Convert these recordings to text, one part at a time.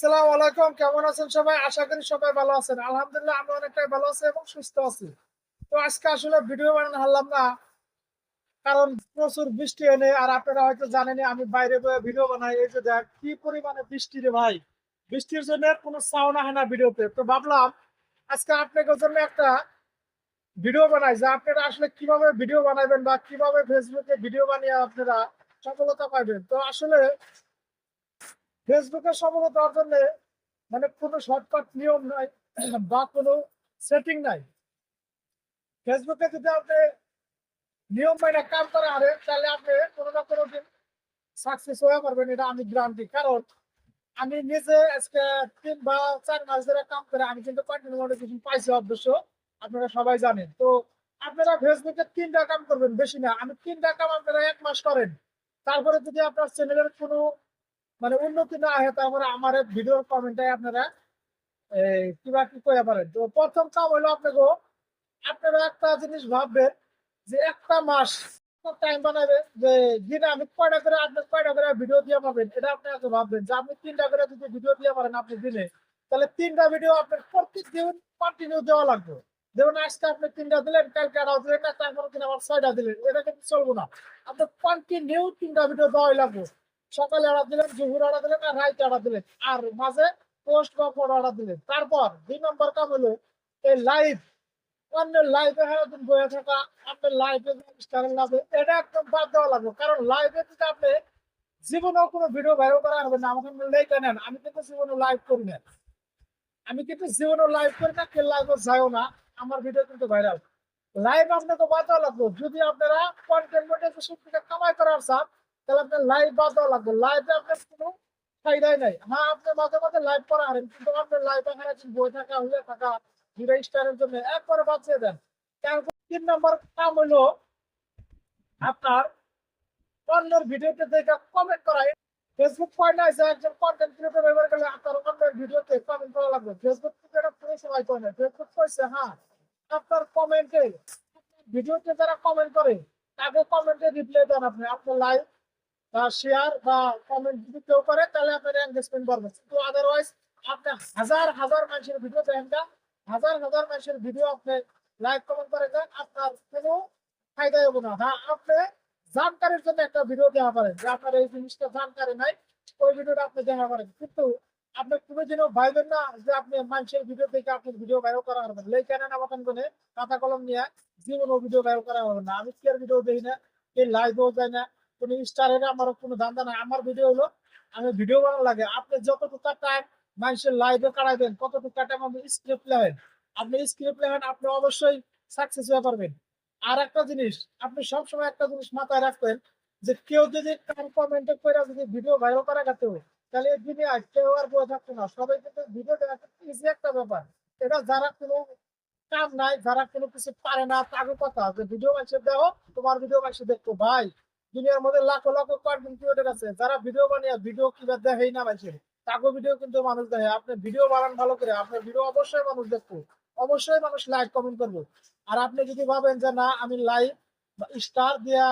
আসসালামু আলাইকুম, কেমন আছেন সবাই? আশা করি সবাই ভালো আছেন। আলহামদুলিল্লাহ অনেকটাই ভালো আছি এবং সুস্থ আছি। তো আজকে আসলে ভিডিও বানানো হারলাম না, কারণ প্রচুর বৃষ্টি এনে আর আপনারা হয়তো আমি বাইরে ভিডিও বানাই। এই যে দেখ, কি বৃষ্টি রে ভাই। বৃষ্টির জন্য কোনো হয় না ভিডিওতে। তো ভাবলাম, আজকে জন্য একটা ভিডিও বানাই, যে আপনারা আসলে কীভাবে ভিডিও বানাবেন বা কীভাবে ফেসবুকে ভিডিও বানিয়ে আপনারা সফলতা পাইবেন তো আসলে ফেসবুকে সফলতা অর্জনে মানে কোনো শর্টকাট নিয়ম নাই, বা কোনো সেটিং নাই। ফেসবুকে যদি আপনি নিয়ম মাইনে কাম করে আরে, তাহলে আপনি কোনো না কোনো দিন সাকসেস হয়ে পারবেন, এটা আমি গ্রান্টি কারণ আমি নিজে আজকে তিন বা চার মাস ধরে কাম করে, আমি কিন্তু কন্টেন্ট মনিটাইজেশন পাইছি অবশ্য, আপনারা সবাই জানেন। তো আপনারা ফেসবুকে তিনটা কাম করবেন, বেশি না। আমি তিনটা কাম আপনারা এক মাস করেন। তারপরে যদি আপনার চ্যানেলের কোনো মানে উন্নতি না হয় তারপরে আমার ভিডিওর কমেন্টে আপনারা কিবা কি কইয়া পারেন? তো প্রথম কাম হলো আপনাকে, আপনারা একটা জিনিস ভাববেন যে একটা মাস টাইম বানাবে যে দিনে আমি কয়টা করে আপনি কয়টা করে ভিডিও দিয়ে পাবেন? এটা আপনি আগে ভাববেন যে আপনি তিনটা করে যদি ভিডিও দিয়ে পারেন আপনি দিনে, তাহলে তিনটা ভিডিও আপনার প্রত্যেক দিন কন্টিনিউ দেওয়া লাগবে। যেমন আজকে আপনি তিনটা দিলেন, কালকে আরও দিলেন তারপরে দিন আবার ছয়টা দিলেন, এটা কিন্তু চলবো না। আপনার কন্টিনিউ তিনটা ভিডিও দেওয়াই লাগবে। সকালে অর্ডার দিলেন, দুপুর অর্ডার দিলেন আর রাইতে অর্ডার দিলেন। আর মাঝে পোস্ট বা পর অর্ডার দিলেন। তারপর দুই নম্বর কাম হলো, এই লাইভ অন্যের লাইভে সারাদিন বয়ে থাকা আপনার লাইভে লাভে এটা একদম বাদ দেওয়া লাগবে। কারণ লাইভে যদি আপনি জীবনেও কোনো ভিডিও ভাইরাল করা হবে না, আমাকে লেখা নেন আমি কিন্তু জীবনে লাইভ করি না। আমি কিন্তু জীবনে লাইভ করি না কে লাইভে যাইও না, আমার ভিডিও কিন্তু ভাইরাল লাইভ আপনাকে বাদ দেওয়া লাগবে। যদি আপনারা কন্টেন্ট মনিটাইজেশন থেকে কামাই করার চান তাহলে লাইভ বাদ দেওয়া লাগবে। লাইভে আপনার কোনো নাই। হ্যাঁ আপনি মাঝে মাঝে লাইভ করা কিন্তু লাইভ এখানে বই থাকা হয়ে থাকা জন্য একবারে বাঁচিয়ে দেন। তারপর তিন নম্বর কাম হলো আপনার অন্যের ভিডিওতে দেখে কমেন্ট করা। ফেসবুক পয়েন্ট আছে একজন কন্টেন্ট ক্রিয়েটর ব্যবহার করলে আপনার অন্যের ভিডিওতে কমেন্ট করা লাগবে। ফেসবুক থেকে এটা কোনো সময় করে না। ফেসবুক কইছে হ্যাঁ আপনার কমেন্টে ভিডিওতে যারা কমেন্ট করে, তাকে কমেন্টে রিপ্লাই দেন আপনি। আপনার লাইভ বা শেয়ার বা কমেন্ট যদি কেউ করে, তাহলে আপনার এঙ্গেজমেন্ট বাড়বে। কিন্তু আদারওয়াইজ আপনি হাজার হাজার মানুষের ভিডিও দেখেন না। হাজার হাজার মানুষের ভিডিও আপনি লাইক কমেন্ট করে দেন, আপনার কোনো ফায়দা হবে না। হ্যাঁ আপনি জানকারির জন্য একটা ভিডিও দেওয়া পারেন, যে আপনার এই জিনিসটা জানকারি নাই, ওই ভিডিওটা আপনি দেখা পারেন। কিন্তু আপনি কোনো দিনও ভাইবেন না যে আপনি মানুষের ভিডিও দেখে আপনি ভিডিও ভাইরাল করা হবে লেই কেন না মতন করে খাতা কলম নিয়ে জীবনও ভিডিও ভাইরাল করা হবে না। আমি কেয়ার ভিডিও দেখি না, কে লাইভেও যায় না কোনো স্টারের আমার কোনো ধান্দা নাই। আমার ভিডিও হলো, আমি ভিডিও বানানো লাগে। আপনি যতটুকু টাইম মানুষের লাইভে কাটাবেন কতটুকু টাইম আপনি স্ক্রিপ্ট লেখেন আপনি স্ক্রিপ্ট লেখেন আপনি অবশ্যই সাকসেস হয়ে পারবেন। আর একটা জিনিস, আপনি সবসময় একটা জিনিস মাথায় রাখবেন যে কেউ যদি তার কমেন্টে করে যদি ভিডিও ভাইরাল করা গেছে, তাহলে এই আর কেউ আর বয়ে থাকতো না। সবাই কিন্তু ভিডিও দেখা ইজি একটা ব্যাপার। এটা যারা কোনো কাম নাই, যারা কোনো কিছু পারে না তাকে কথা যে ভিডিও মানুষে দেখো তোমার ভিডিও মানুষে দেখতো ভাই দুনিয়ার মধ্যে লাখো লাখো কন্টেন্ট ক্রিয়েটর আছে। যারা ভিডিও বানিয়ে ভিডিও কিবা দেখেই না মানুষের। তাকে ভিডিও কিন্তু মানুষ দেখে। আপনি ভিডিও বানান ভালো করে। আপনার ভিডিও অবশ্যই মানুষ দেখব। অবশ্যই মানুষ লাইক কমেন্ট করব। আর আপনি যদি ভাবেন যে, না, আমি লাইভ স্টার দিয়া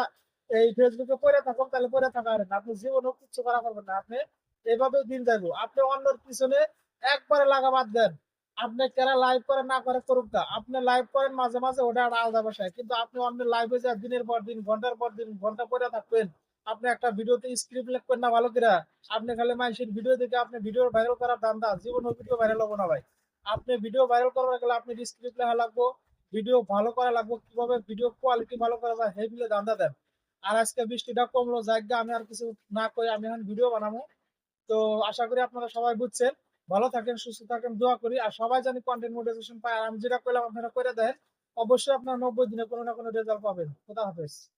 এই ফেসবুকে পড়ে থাকুন তাহলে পড়ে থাকা হারেন আপনি জীবনেও কিচ্ছু করা পারবেন না। আপনি এইভাবে দিন যাব আপনি অন্যর পিছনে একবারে লাগা বাদ দেন। আপনি কেরা লাইভ করে, না করে করুক না, আপনি লাইভ করেন মাঝে মাঝে, ওটা একটা আলাদা বিষয়। কিন্তু আপনি অন্য লাইভে যা দিনের পর দিন, ঘণ্টার পর দিন, ঘণ্টা পরে থাকবেন। আপনি একটা ভিডিওতে স্ক্রিপ্ট লিখবেন না, ভালো করে। আপনি খালি মানুষের ভিডিও দেখে আপনি ভিডিও ভাইরাল করার দান্দা জীবনে ভিডিও ভাইরাল হব না ভাই। আপনি ভিডিও ভাইরাল করার গেলে আপনি স্ক্রিপ্ট লেখা লাগবো ভিডিও ভালো করা লাগবে, কীভাবে ভিডিও কোয়ালিটি ভালো করা যায় হেবিলে দান্দা দেন। আর আজকে বৃষ্টিটা কমলো জায়গা আমি আর কিছু না করে আমি এখন ভিডিও বানাবো। তো আশা করি আপনারা সবাই বুঝছেন। ভালো থাকেন, সুস্থ থাকেন, দোয়া করি। আর সবাই জানি কন্টেন্ট মোটিভেশন পায়। আর আমি যেটা করলাম আপনারা করে দেন, অবশ্যই আপনারা নব্বই দিনে কোনো না কোনো রেজাল্ট পাবেন। কোথা হাফেজ।